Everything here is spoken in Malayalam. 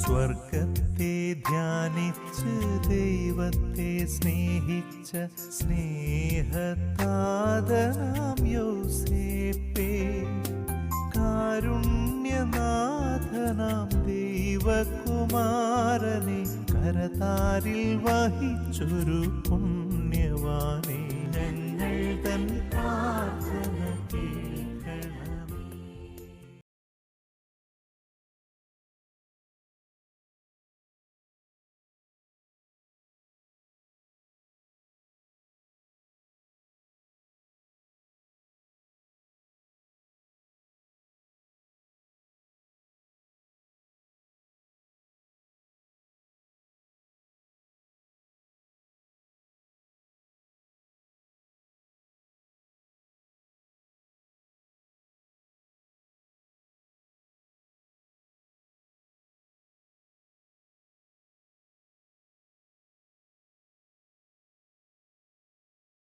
സ്വർഗത്തെ ധ്യാനിച്ച് ദൈവത്തെ സ്നേഹിച്ച സ്നേഹത്താദനാം യോസേപ്പേ. കാരുണ്യനാഥനാം ദൈവകുമാരനെ കരതാരിൽ വഹിച്ചൊരു പുണ്യവാനെ